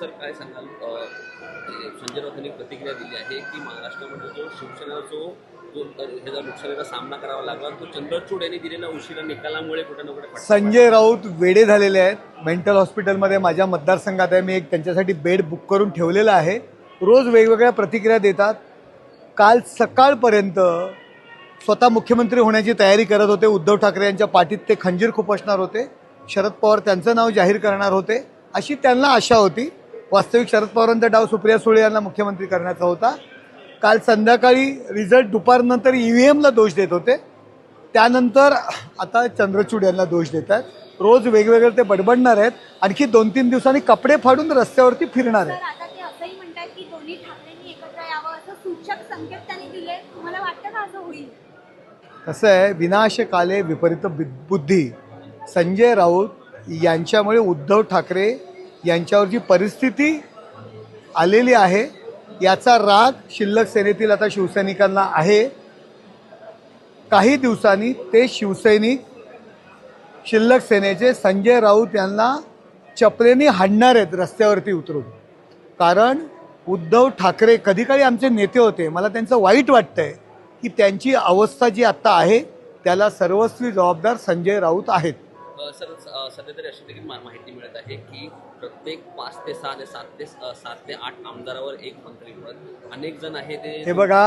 Sir काय सांगाल? अ, संजय राऊतांनी प्रतिक्रिया दिली आहे की महाराष्ट्रामध्ये जो शिवसेनेचा जो जो ह्याचा नुकसानीचा सामना करावा लागला तो चंद्रचूड यांनी दिलेला उशिरा निकालामुळे कुठे ना कुठे संजय राऊत वेडे झालेले आहेत. मेंटल हॉस्पिटलमध्ये माझ्या मतदारसंघात आहे. मी एक त्यांच्यासाठी बेड बुक करून ठेवलेला आहे. रोज वेगवेगळ्या प्रतिक्रिया देतात. काल सकाळपर्यंत स्वतः मुख्यमंत्री होण्याची तयारी करत होते. उद्धव ठाकरे यांच्या पाठीत ते खंजीर खुपसणार होते. शरद पवार त्यांचं नाव जाहीर करणार होते. अशी त्यांना आशा होती. वास्तविक शरद पवारांचा डाव सुप्रिया सुळे यांना मुख्यमंत्री करण्याचा होता. काल संध्याकाळी रिझल्ट दुपारनंतर ई व्ही एमला दोष देत होते. त्यानंतर आता चंद्रचूड यांना दोष देत आहेत. रोज वेगवेगळे ते बडबडणार आहेत. आणखी दोन तीन दिवसांनी कपडे फाडून रस्त्यावरती फिरणार आहेत. कसं आहे विनाशकाले विपरीत बि- बुद्धी. संजय राऊत यांच्यामुळे उद्धव ठाकरे यांच्यावर जी परिस्थिती आलेली आहे याचा राग शिल्लक सेनेतील आता शिवसैनिकांना आहे. काही दिवसांनी ते शिवसैनिक शिल्लक सेनेचे संजय राऊत यांना चपलेने हाणणार आहेत रस्त्यावरती उतरून. कारण उद्धव ठाकरे कधी काळी आमचे नेते होते मला त्यांचं वाईट वाटतंय की त्यांची अवस्था जी आत्ता आहे त्याला सर्वस्वी जबाबदार संजय राऊत आहेत. सर सध्या तरी अशी देखील माहिती मिळत आहे की प्रत्येक पाच ते सहा ते सात ते सात ते आठ आमदारावर एक मंत्रीपद अनेक जण आहे ते हे बघा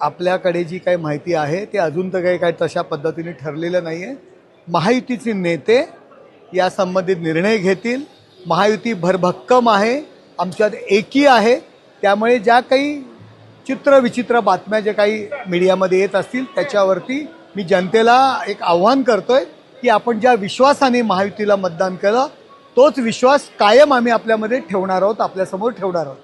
आपल्याकडे जी काही माहिती आहे ते अजून तर काही काय तशा पद्धतीने ठरलेलं नाही आहे महायुतीचे नेते या संबंधित निर्णय घेतील. महायुती भरभक्कम आहे आमच्यात एकी आहे. त्यामुळे ज्या काही चित्रविचित्र बातम्या ज्या काही मीडियामध्ये येत असतील त्याच्यावरती मी जनतेला एक आव्हान करतोय. की आपण ज्या विश्वासाने महायुतीला मतदान केलं तोच विश्वास कायम आम्ही आपल्यामध्ये ठेवणार आहोत आपल्यासमोर ठेवणार आहोत.